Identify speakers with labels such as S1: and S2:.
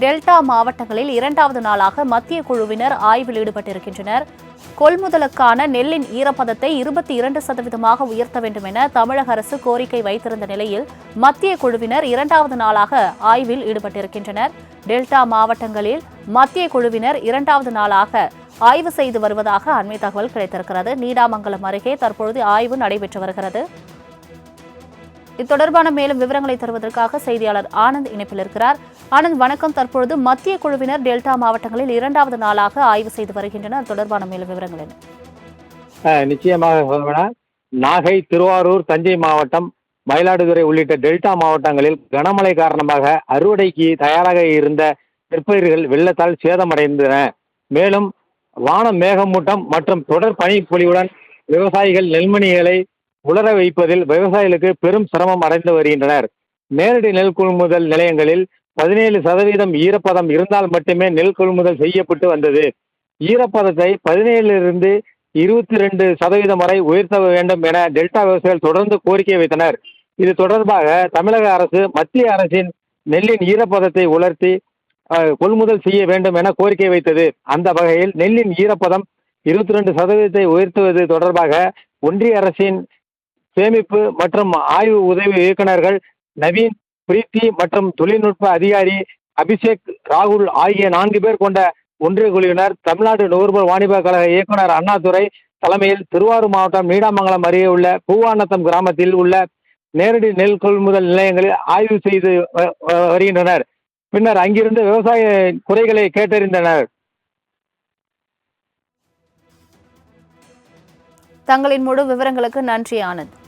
S1: Delta மாவட்டங்களில் இரண்டாவது நாளாக மத்திய குழுவினர் ஆய்வில் ஈடுபட்டிருக்கின்றனர். கொள்முதலுக்கான நெல்லின் ஈரப்பதத்தை இருபத்தி இரண்டு சதவீதமாக உயர்த்த வேண்டும் என தமிழக அரசு கோரிக்கை வைத்திருந்த நிலையில் மத்திய குழுவினர் இரண்டாவது நாளாக ஆய்வில் ஈடுபட்டிருக்கின்றனர். டெல்டா மாவட்டங்களில் மத்திய குழுவினர் இரண்டாவது நாளாக ஆய்வு செய்து வருவதாக அண்மை தகவல் கிடைத்திருக்கிறது. நீடாமங்கலம் அருகே தற்பொழுது ஆய்வு நடைபெற்று வருகிறது. இது தொடர்பான மேலும் விவரங்களை தருவதற்காக செய்தியாளர் ஆனந்த் இணைப்பில் இருக்கிறார். ஆனந்த் வணக்கம். தற்பொழுது மத்திய குழுவினர் டெல்டா மாவட்டங்களில் இரண்டாவது நாளாக ஆய்வு செய்து வருகின்றனர். தொடர்பான மேலும் விவரங்கள் என்ன?
S2: நிச்சயமாக நாகை திருவாரூர் தஞ்சை மாவட்டம் மயிலாடுதுறை உள்ளிட்ட டெல்டா மாவட்டங்களில் கனமழை காரணமாக அறுவடைக்கு தயாராக இருந்த நெற்பயிர்கள் வெள்ளத்தால் சேதமடைந்தன. மேலும் வானம் மேகமூட்டம் மற்றும் தொடர் பனிப்பொழிவுடன் விவசாயிகள் நெல்மணிகளை உலர வைப்பதில் விவசாயிகளுக்கு பெரும் சிரமம் அடைந்து வருகின்றனர். நேரடி நெல் கொள்முதல் நிலையங்களில் பதினேழு சதவீதம் ஈரப்பதம் இருந்தால் மட்டுமே நெல் கொள்முதல் செய்யப்பட்டு வந்தது. ஈரப்பதத்தை பதினேழிலிருந்து இருபத்தி ரெண்டு சதவீதம் வரை உயர்த்த வேண்டும் என டெல்டா விவசாயிகள் தொடர்ந்து கோரிக்கை வைத்தனர். இது தொடர்பாக தமிழக அரசு மத்திய அரசின் நெல்லின் ஈரப்பதத்தை உலர்த்தி கொள்முதல் செய்ய வேண்டும் என கோரிக்கை வைத்தது. அந்த வகையில் நெல்லின் ஈரப்பதம் இருபத்தி ரெண்டு சதவீதத்தை உயர்த்துவது தொடர்பாக ஒன்றிய அரசின் சேமிப்பு மற்றும் ஆய்வு உதவி இயக்குநர்கள் நவீன் பிரீத்தி மற்றும் தொழில்நுட்ப அதிகாரி அபிஷேக் ராகுல் ஆகிய நான்கு பேர் கொண்ட ஒன்றிய குழுவினர் தமிழ்நாடு நுகர்வோர் வாணிப கழக இயக்குனர் அண்ணாதுரை தலைமையில் திருவாரூர் மாவட்டம் நீடாமங்கலம் அருகே உள்ள பூவாநத்தம் கிராமத்தில் உள்ள நேரடி நெல் கொள்முதல் நிலையங்களில் ஆய்வு செய்து வ- வருகின்றனர். பின்னர் அங்கிருந்து விவசாய குறைகளை கேட்டறிந்தனர்.
S1: தங்களின் முழு விவரங்களுக்கு நன்றி ஆனந்த்.